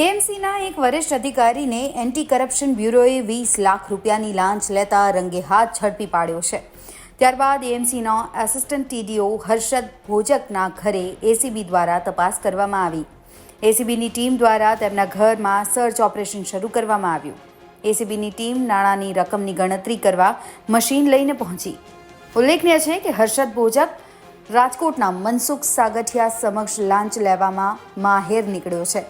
એએમસીના એક વરિષ્ઠ અધિકારીને એન્ટી કરપ્શન બ્યુરોએ વીસ લાખ રૂપિયાની લાંચ લેતા રંગે હાથ ઝડપી પાડ્યો છે. ત્યારબાદ એએમસીના એસિસ્ટન્ટ ટીડીઓ હર્ષદ ભોજકના ઘરે એસીબી દ્વારા તપાસ કરવામાં આવી. એસીબીની ટીમ દ્વારા તેમના ઘરમાં સર્ચ ઓપરેશન શરૂ કરવામાં આવ્યું. એસીબીની ટીમ નાણાંની રકમની ગણતરી કરવા મશીન લઈને પહોંચી. ઉલ્લેખનીય છે કે હર્ષદ ભોજક રાજકોટના મનસુખ સાગઠિયા સમક્ષ લાંચ લેવામાં માહેર નીકળ્યો છે.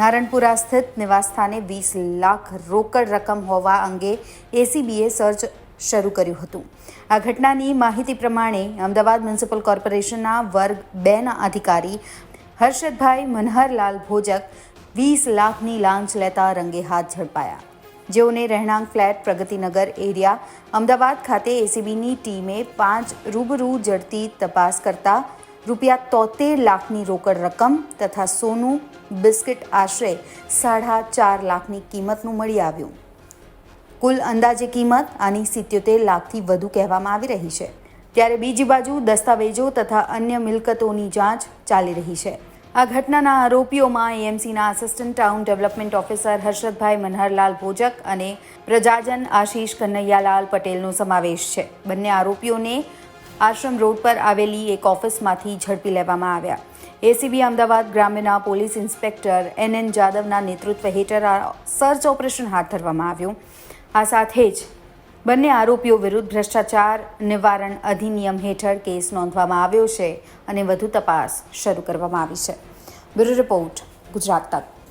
નારણપુરા સ્થિત નિવાસસ્થાને વીસ લાખ રોકડ રકમ હોવા અંગે એસીબીએ સર્ચ શરૂ કર્યું હતું. આ ઘટનાની માહિતી પ્રમાણે અમદાવાદ મ્યુનિસિપલ કોર્પોરેશનના વર્ગ બેના અધિકારી હર્ષદભાઈ મનહરલાલ ભોજક વીસ લાખની લાંચ લેતા રંગે હાથ ઝડપાયા. જેઓને રહેણાંક ફ્લેટ, પ્રગતિનગર એરિયા, અમદાવાદ ખાતે એસીબીની ટીમે પાંચ રૂબરૂ જડતી તપાસ કરતા રૂપિયા તોતેર લાખની રોકડ રકમ તથા સોનું બિસ્કિટ આશરે સાડા ચાર લાખની કિંમતનું મળી આવ્યું. કુલ અંદાજે કિંમત આની સિત્યોતેર લાખથી વધુ કહેવામાં આવી રહી છે. ત્યારે બીજી બાજુ દસ્તાવેજો તથા અન્ય મિલકતોની જાંચ ચાલી રહી છે. આ ઘટનાના આરોપીઓમાં એએમસીના assistant town development officer Harshadbhai Manharlal Bhojak અને પ્રજાજન આશીષ કન્નૈયાલાલ પટેલનો સમાવેશ છે. બંને આરોપીઓને આશ્રમ રોડ પર આવેલી એક ઓફિસમાંથી ઝડપી લેવામાં આવ્યા. એસીબી અમદાવાદ ગ્રામ્યના પોલીસ ઇન્સ્પેક્ટર એન એન જાદવના નેતૃત્વ હેઠળ આ સર્ચ ઓપરેશન હાથ ધરવામાં આવ્યું. આ સાથે જ બંને આરોપીઓ વિરુદ્ધ ભ્રષ્ટાચાર નિવારણ અધિનિયમ હેઠળ કેસ નોંધવામાં આવ્યો છે અને વધુ તપાસ શરૂ કરવામાં આવી છે. બ્યુરો રિપોર્ટ, ગુજરાત તક.